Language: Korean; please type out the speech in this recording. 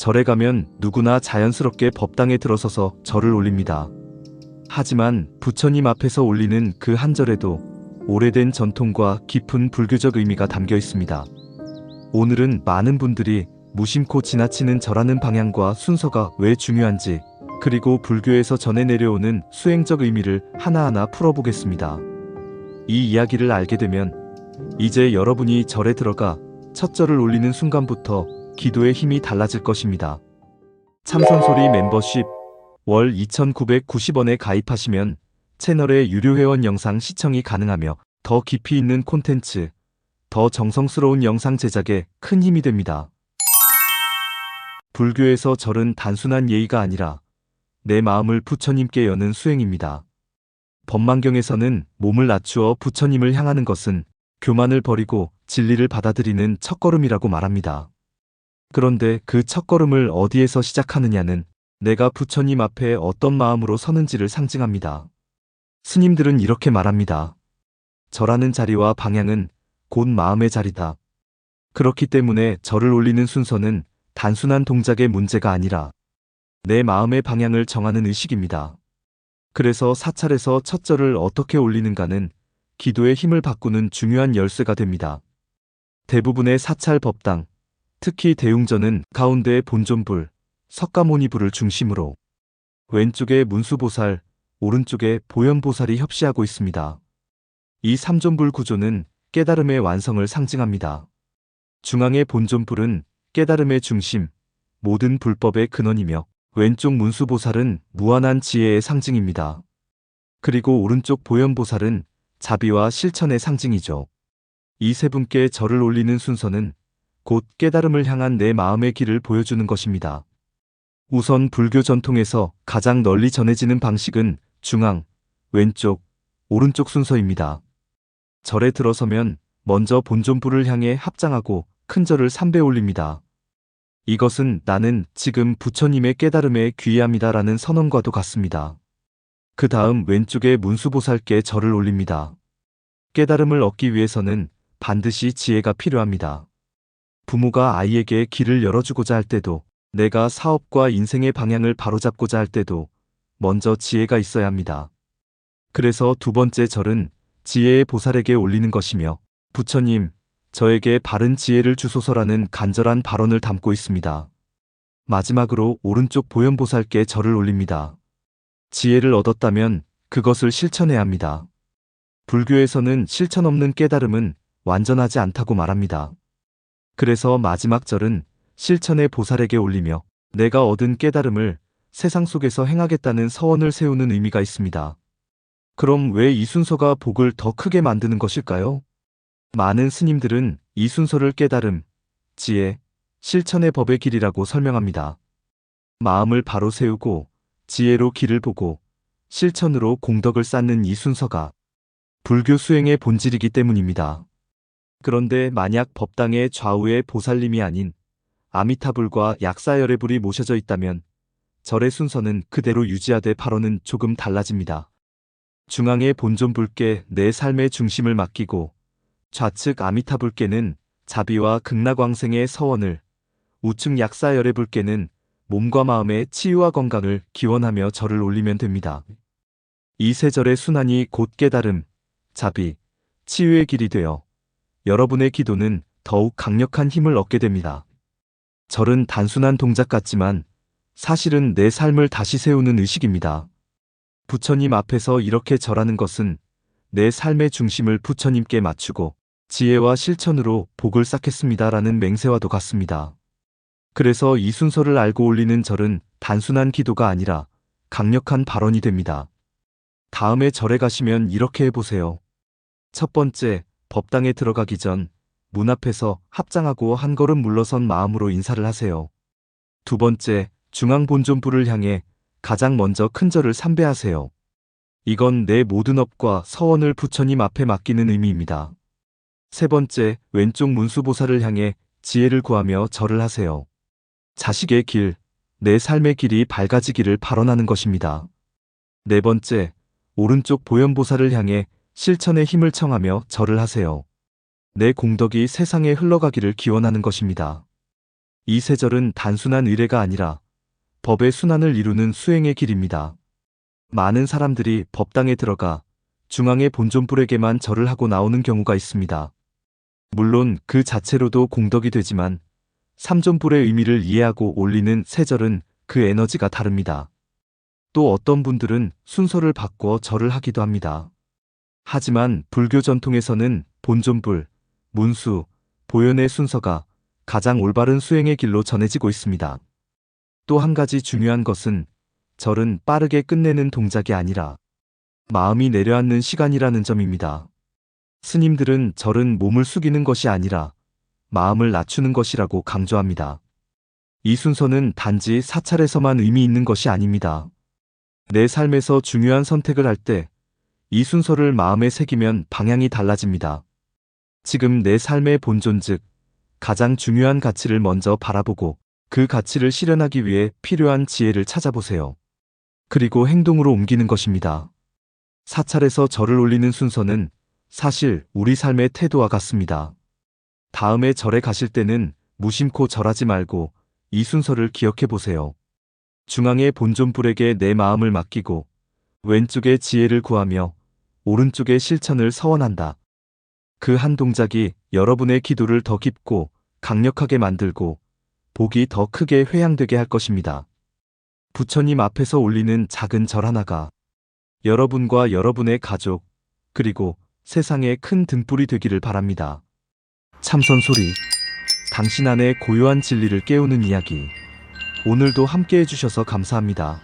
절에 가면 누구나 자연스럽게 법당에 들어서서 절을 올립니다. 하지만 부처님 앞에서 올리는 그 한 절에도 오래된 전통과 깊은 불교적 의미가 담겨 있습니다. 오늘은 많은 분들이 무심코 지나치는 절하는 방향과 순서가 왜 중요한지, 그리고 불교에서 전해 내려오는 수행적 의미를 하나하나 풀어보겠습니다. 이 이야기를 알게 되면 이제 여러분이 절에 들어가 첫 절을 올리는 순간부터 기도의 힘이 달라질 것입니다. 참선소리 멤버십 월 2,990원에 가입하시면 채널의 유료 회원 영상 시청이 가능하며 더 깊이 있는 콘텐츠, 더 정성스러운 영상 제작에 큰 힘이 됩니다. 불교에서 절은 단순한 예의가 아니라 내 마음을 부처님께 여는 수행입니다. 법망경에서는 몸을 낮추어 부처님을 향하는 것은 교만을 버리고 진리를 받아들이는 첫걸음이라고 말합니다. 그런데 그 첫걸음을 어디에서 시작하느냐는 내가 부처님 앞에 어떤 마음으로 서는지를 상징합니다. 스님들은 이렇게 말합니다. 절하는 자리와 방향은 곧 마음의 자리다. 그렇기 때문에 절을 올리는 순서는 단순한 동작의 문제가 아니라 내 마음의 방향을 정하는 의식입니다. 그래서 사찰에서 첫 절을 어떻게 올리는가는 기도의 힘을 바꾸는 중요한 열쇠가 됩니다. 대부분의 사찰 법당, 특히 대웅전은 가운데 본존불, 석가모니불을 중심으로 왼쪽에 문수보살, 오른쪽에 보현보살이 협시하고 있습니다. 이 삼존불 구조는 깨달음의 완성을 상징합니다. 중앙의 본존불은 깨달음의 중심, 모든 불법의 근원이며 왼쪽 문수보살은 무한한 지혜의 상징입니다. 그리고 오른쪽 보현보살은 자비와 실천의 상징이죠. 이 세 분께 절을 올리는 순서는 곧 깨달음을 향한 내 마음의 길을 보여주는 것입니다. 우선 불교 전통에서 가장 널리 전해지는 방식은 중앙, 왼쪽, 오른쪽 순서입니다. 절에 들어서면 먼저 본존불을 향해 합장하고 큰 절을 3배 올립니다. 이것은 나는 지금 부처님의 깨달음에 귀의합니다라는 선언과도 같습니다. 그 다음 왼쪽에 문수보살께 절을 올립니다. 깨달음을 얻기 위해서는 반드시 지혜가 필요합니다. 부모가 아이에게 길을 열어주고자 할 때도 내가 사업과 인생의 방향을 바로잡고자 할 때도 먼저 지혜가 있어야 합니다. 그래서 두 번째 절은 지혜의 보살에게 올리는 것이며 부처님, 저에게 바른 지혜를 주소서라는 간절한 발언을 담고 있습니다. 마지막으로 오른쪽 보현보살께 절을 올립니다. 지혜를 얻었다면 그것을 실천해야 합니다. 불교에서는 실천 없는 깨달음은 완전하지 않다고 말합니다. 그래서 마지막 절은 실천의 보살에게 올리며 내가 얻은 깨달음을 세상 속에서 행하겠다는 서원을 세우는 의미가 있습니다. 그럼 왜 이 순서가 복을 더 크게 만드는 것일까요? 많은 스님들은 이 순서를 깨달음, 지혜, 실천의 법의 길이라고 설명합니다. 마음을 바로 세우고 지혜로 길을 보고 실천으로 공덕을 쌓는 이 순서가 불교 수행의 본질이기 때문입니다. 그런데 만약 법당의 좌우에 보살님이 아닌 아미타불과 약사열애불이 모셔져 있다면 절의 순서는 그대로 유지하되 발언은 조금 달라집니다. 중앙의 본존불께 내 삶의 중심을 맡기고 좌측 아미타불께는 자비와 극락왕생의 서원을, 우측 약사열애불께는 몸과 마음의 치유와 건강을 기원하며 절을 올리면 됩니다. 이 세 절의 순환이 곧 깨달음, 자비, 치유의 길이 되어 여러분의 기도는 더욱 강력한 힘을 얻게 됩니다. 절은 단순한 동작 같지만 사실은 내 삶을 다시 세우는 의식입니다. 부처님 앞에서 이렇게 절하는 것은 내 삶의 중심을 부처님께 맞추고 지혜와 실천으로 복을 쌓겠습니다라는 맹세와도 같습니다. 그래서 이 순서를 알고 올리는 절은 단순한 기도가 아니라 강력한 발언이 됩니다. 다음에 절에 가시면 이렇게 해보세요. 첫 번째, 법당에 들어가기 전 문 앞에서 합장하고 한 걸음 물러선 마음으로 인사를 하세요. 두 번째, 중앙 본존불을 향해 가장 먼저 큰 절을 삼배하세요. 이건 내 모든 업과 서원을 부처님 앞에 맡기는 의미입니다. 세 번째, 왼쪽 문수보살을 향해 지혜를 구하며 절을 하세요. 자식의 길, 내 삶의 길이 밝아지기를 발언하는 것입니다. 네 번째, 오른쪽 보현보살을 향해 실천의 힘을 청하며 절을 하세요. 내 공덕이 세상에 흘러가기를 기원하는 것입니다. 이 세 절은 단순한 의례가 아니라 법의 순환을 이루는 수행의 길입니다. 많은 사람들이 법당에 들어가 중앙의 본존불에게만 절을 하고 나오는 경우가 있습니다. 물론 그 자체로도 공덕이 되지만 삼존불의 의미를 이해하고 올리는 세 절은 그 에너지가 다릅니다. 또 어떤 분들은 순서를 바꿔 절을 하기도 합니다. 하지만 불교 전통에서는 본존불, 문수, 보현의 순서가 가장 올바른 수행의 길로 전해지고 있습니다. 또 한 가지 중요한 것은 절은 빠르게 끝내는 동작이 아니라 마음이 내려앉는 시간이라는 점입니다. 스님들은 절은 몸을 숙이는 것이 아니라 마음을 낮추는 것이라고 강조합니다. 이 순서는 단지 사찰에서만 의미 있는 것이 아닙니다. 내 삶에서 중요한 선택을 할 때 이 순서를 마음에 새기면 방향이 달라집니다. 지금 내 삶의 본존 즉 가장 중요한 가치를 먼저 바라보고 그 가치를 실현하기 위해 필요한 지혜를 찾아보세요. 그리고 행동으로 옮기는 것입니다. 사찰에서 절을 올리는 순서는 사실 우리 삶의 태도와 같습니다. 다음에 절에 가실 때는 무심코 절하지 말고 이 순서를 기억해 보세요. 중앙의 본존불에게 내 마음을 맡기고 왼쪽에 지혜를 구하며 오른쪽에 실천을 서원한다. 그 한 동작이 여러분의 기도를 더 깊고 강력하게 만들고 복이 더 크게 회양되게 할 것입니다. 부처님 앞에서 올리는 작은 절 하나가 여러분과 여러분의 가족, 그리고 세상에 큰 등불이 되기를 바랍니다. 참선 소리. 당신 안의 고요한 진리를 깨우는 이야기. 오늘도 함께 해주셔서 감사합니다.